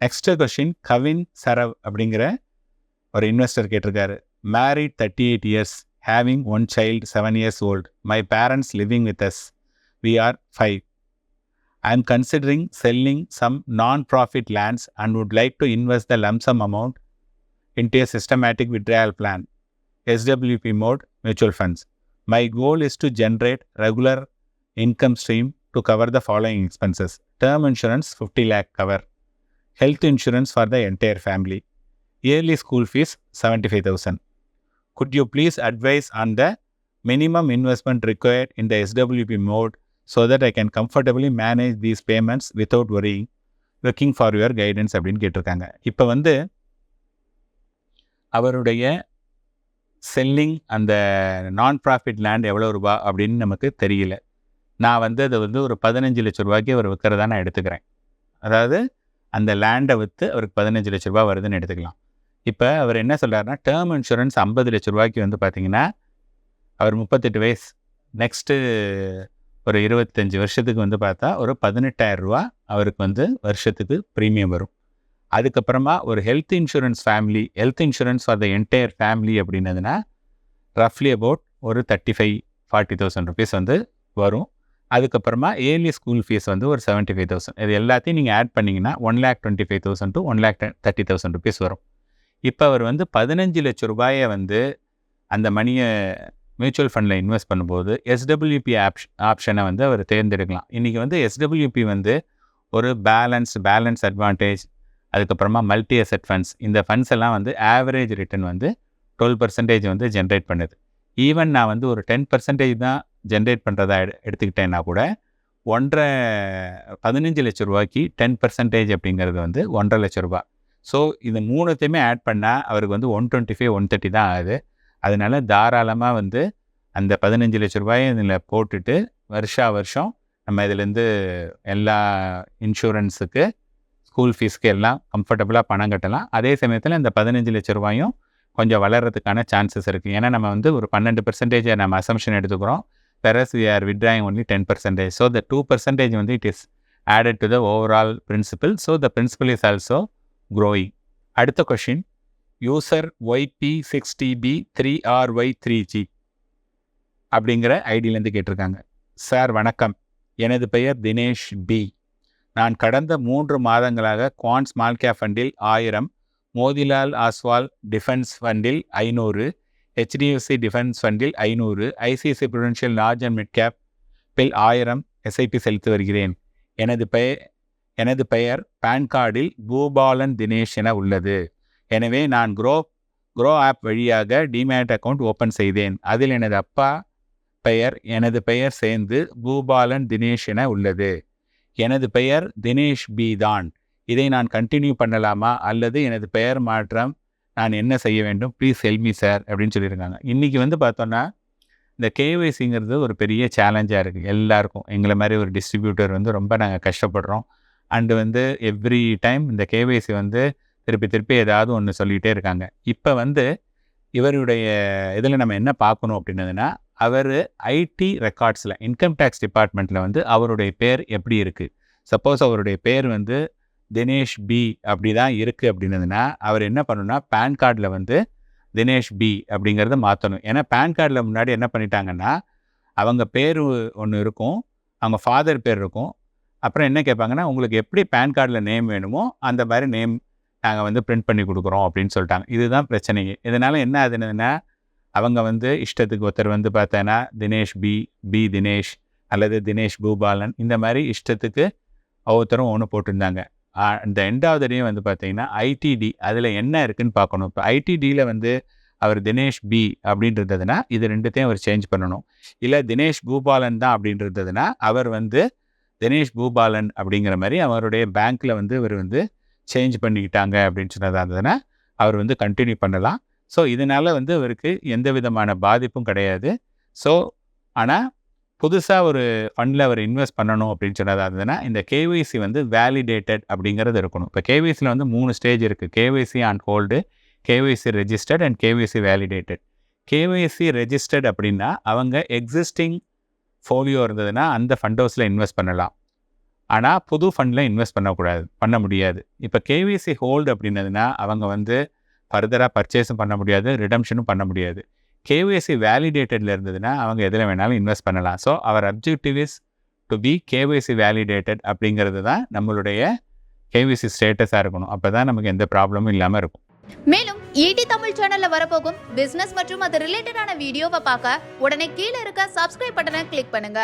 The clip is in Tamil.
நெக்ஸ்ட் கொஷின் கவின் சரவ் அப்படிங்கிற ஒரு இன்வெஸ்டர் கேட்டிருக்காரு married thirty eight years having one child seven years old my parents living with us we are five I am considering selling some non profit lands and would like to invest the lump sum amount into a systematic withdrawal plan, SWP mode mutual funds. My goal is to generate regular income stream to cover the following expenses term insurance 50 health insurance for the entire family yearly school fees seventy five thousand could you please advise on the minimum investment required in the SWP mode so that I can comfortably manage these payments without worry looking for your guidance அப்படின்னு கேட்டிருக்காங்க இப்போ வந்து அவருடைய செல்லிங் அந்த நான் ப்ராஃபிட் லேண்ட் எவ்வளோ ரூபா அப்படின்னு நமக்கு தெரியல நான் வந்து அதை வந்து ஒரு பதினஞ்சு லட்ச ரூபாய்க்கு அவர் விற்கிறதா நான் எடுத்துக்கிறேன் அதாவது அந்த லேண்டை விற்று அவருக்கு பதினஞ்சு லட்ச ரூபா வருதுன்னு எடுத்துக்கலாம். இப்போ அவர் என்ன சொல்கிறாருன்னா டேர்ம் இன்சூரன்ஸ் ஐம்பது லட்ச ரூபாய்க்கு வந்து பார்த்தீங்கன்னா அவர் முப்பத்தெட்டு வயசு. நெக்ஸ்ட்டு ஒரு இருபத்தஞ்சி வருஷத்துக்கு வந்து பார்த்தா ஒரு பதினெட்டாயிரம் ரூபா அவருக்கு வந்து வருஷத்துக்கு ப்ரீமியம் வரும். அதுக்கப்புறமா ஒரு health insurance family health insurance for the entire family அப்படின்னதுன்னா ரஃப்லி அபவுட் ஒரு thirty five forty thousand rupees வந்து வரும். அதுக்கப்புறமா ஏர்லி ஸ்கூல் ஃபீஸ் வந்து ஒரு செவன்ட்டி ஃபைவ் தௌசண்ட் இது எல்லாத்தையும் நீங்கள் ஆட் பண்ணிங்கன்னா one lakh twenty five thousand to one lakh thirty thousand rupees வரும். இப்போ அவர் வந்து பதினஞ்சு லட்ச ரூபாயை வந்து அந்த மணியை மியூச்சுவல் ஃபண்டில் இன்வெஸ்ட் பண்ணும்போது எஸ்டபிள்யூபி ஆப்ஷ் ஆப்ஷனை வந்து அவர் தேர்ந்தெடுக்கலாம். இன்றைக்கி வந்து எஸ்டபிள்யூபி வந்து ஒரு பேலன்ஸ் பேலன்ஸ் அட்வான்டேஜ் அதுக்கப்புறமா மல்டி அசெட் ஃபண்ட்ஸ் இந்த ஃபண்ட்ஸ் எல்லாம் வந்து ஆவரேஜ் ரிட்டர்ன் வந்து டுவெல் பர்சன்டேஜ் வந்து ஜென்ரேட் பண்ணுது. ஈவன் நான் வந்து ஒரு டென் பர்சன்டேஜ் தான் ஜென்ரேட் பண்ணுறதா எடு எடுத்துக்கிட்டேன்னா கூட ஒன்றரை பதினஞ்சு லட்ச ரூபாய்க்கு டென் பர்சன்டேஜ் அப்படிங்கிறது வந்து ஒன்றரை லட்ச ரூபா ஸோ இது மூணுத்தையுமே ஆட் பண்ணால் அவருக்கு வந்து one twenty five one thirty தான் ஆகுது. அதனால தாராளமாக வந்து அந்த பதினஞ்சு லட்ச ரூபாயை இதில் போட்டுட்டு வருஷா வருஷம் நம்ம இதுலேருந்து எல்லா இன்சூரன்ஸுக்கு ஸ்கூல் ஃபீஸ்க்கு எல்லாம் கம்ஃபர்டபுளாக பணம் கட்டலாம். அதே சமயத்தில் இந்த பதினஞ்சு லட்ச ரூபாயும் கொஞ்சம் வளர்கிறதுக்கான சான்சஸ் இருக்குது ஏன்னா நம்ம வந்து ஒரு பன்னெண்டு பர்சன்டேஜை நம்ம அசம்ஷன் எடுத்துக்கிறோம். Whereas we are withdrawing only ten percentage so the two percentage வந்து it is added to the overall principal so the principal is also growing அடுத்த question user Y B sixty P three R Y three G அப்படிங்கிற ஐடியிலேருந்து கேட்டிருக்காங்க. சார் வணக்கம். எனது பெயர் தினேஷ் பி நான் கடந்த மூன்று மாதங்களாக குவான் ஸ்மால் கேப் ஃபண்டில் ஆயிரம் மோதிலால் ஆஸ்வால் டிஃபென்ஸ் ஃபண்டில் ஐநூறு ஹெச்டிஎஃப்சி டிஃபென்ஸ் ஃபண்டில் ஐநூறு ICICI Prudential large and mid cap bill ஆயிரம் எஸ்ஐபி செலுத்தி வருகிறேன். எனது பெயர் எனது பெயர் பேன் கார்டில் பூபாலன் தினேஷ் என உள்ளது. எனவே நான் குரோ குரோ ஆப் வழியாக டிமேட் அக்கௌண்ட் ஓப்பன் செய்தேன். அதில் எனது அப்பா பெயர் எனது பெயர் சேர்ந்து பூபாலன் தினேஷ் என உள்ளது. எனது பெயர் தினேஷ் பி தான். இதை நான் கண்டினியூ பண்ணலாமா அல்லது எனது பெயர் மாற்றம் நான் என்ன செய்ய வேண்டும்? ப்ளீஸ் ஹெல்மி சார் அப்படின்னு சொல்லியிருக்காங்க. இன்றைக்கி வந்து பார்த்தோன்னா இந்த கேஒய்சிங்கிறது ஒரு பெரிய சேலஞ்சாக இருக்குது எல்லாருக்கும். எங்களை மாதிரி ஒரு டிஸ்ட்ரிபியூட்டர் வந்து ரொம்ப நாங்கள் கஷ்டப்படுறோம். அண்டு வந்து எவ்ரி டைம் இந்த கேஒய்சி வந்து திருப்பி திருப்பி ஏதாவது ஒன்று சொல்லிகிட்டே இருக்காங்க. இப்போ வந்து இவருடைய இதில் நம்ம என்ன பார்க்கணும் அப்படின்னதுன்னா அவர் ஐடி ரெக்கார்ட்ஸில் இன்கம் டேக்ஸ் டிபார்ட்மெண்ட்டில் வந்து அவருடைய பேர் எப்படி இருக்குது சப்போஸ் அவருடைய பேர் வந்து தினேஷ் பி அப்படி தான் இருக்குது அப்படின்னதுன்னா அவர் என்ன பண்ணணும்னா பேன் கார்டில் வந்து தினேஷ் பி அப்படிங்கிறத மாற்றணும் ஏன்னா பேன் கார்டில் முன்னாடி என்ன பண்ணிட்டாங்கன்னா அவங்க பேர் ஒன்று இருக்கும் அவங்க ஃபாதர் பேர் இருக்கும். அப்புறம் என்ன கேட்பாங்கன்னா உங்களுக்கு எப்படி பேன் கார்டில் நேம் வேணுமோ அந்த மாதிரி நேம் நாங்கள் வந்து பிரிண்ட் பண்ணி கொடுக்குறோம் அப்படின்னு சொல்லிட்டாங்க. இதுதான் பிரச்சனைங்க இதனால் என்ன ஆகுதுன்னா அவங்க வந்து இஷ்டத்துக்கு ஒருத்தர் வந்து பார்த்தேன்னா தினேஷ் பி பி தினேஷ் அல்லது தினேஷ் பூபாலன் இந்த மாதிரி இஷ்டத்துக்கு ஒவ்வொருத்தரும் ஒன்று போட்டிருந்தாங்க. இந்த ரெண்டாவதுலேயும் வந்து பார்த்தீங்கன்னா ஐடிடி அதில் என்ன இருக்குன்னு பார்க்கணும் இப்போ ஐடிடியில் வந்து அவர் தினேஷ் பி அப்படின்றதுனா இது ரெண்டுத்தையும் அவர் சேஞ்ச் பண்ணணும். இல்லை தினேஷ் பூபாலன் தான் அப்படின்றதுனா அவர் வந்து தினேஷ் பூபாலன் அப்படிங்கிற மாதிரி அவருடைய பேங்க்கில் வந்து இவர் வந்து சேஞ்ச் பண்ணிக்கிட்டாங்க அப்படின்னு சொன்னதாக இருந்ததுன்னா அவர் வந்து கண்டினியூ பண்ணலாம். ஸோ இதனால் வந்து அவருக்கு எந்த விதமான பாதிப்பும் கிடையாது. ஸோ ஆனால் புதுசாக ஒரு ஃபண்டில் அவர் இன்வெஸ்ட் பண்ணணும் அப்படின்னு சொன்னதாக இருந்ததுன்னா இந்த கேவிசி வந்து வேலிடேட்டட் அப்படிங்கிறது இருக்கணும். இப்போ கேவிசியில் வந்து மூணு ஸ்டேஜ் இருக்குது KYC on hold KYC registered and KYC validated KYC registered அப்படின்னா அவங்க எக்ஸிஸ்டிங் ஃபோலியோ இருந்ததுன்னா அந்த ஃபண்ட் ஹவுஸில் இன்வெஸ்ட் பண்ணலாம். ஆனால் புது ஃபண்டில் இன்வெஸ்ட் பண்ணக்கூடாது பண்ண முடியாது. இப்போ கேவிசி ஹோல்டு அப்படின்னதுன்னா அவங்க வந்து ஃபர்தராக பர்ச்சேஸும் பண்ண முடியாது ரிடம்ஷனும் பண்ண முடியாது. கேஒய்சி வேலிடேட்டடில் இருந்ததுன்னா அவங்க எதில் வேணாலும் இன்வெஸ்ட் பண்ணலாம். So our objective is to be KYC validated அப்படிங்கிறது தான் நம்மளுடைய கேவிசி ஸ்டேட்டஸாக இருக்கணும். அப்போ தான் நமக்கு எந்த ப்ராப்ளமும் இல்லாமல் இருக்கும். மேலும் ஈடி தமிழ் சேனல்ல வரப்போகும் பிசினஸ் மற்றும் அது ரிலேட்டடான வீடியோவை பார்க்க உடனே கீழே இருக்க சப்ஸ்கிரைப் பட்டனை கிளிக் பண்ணுங்க.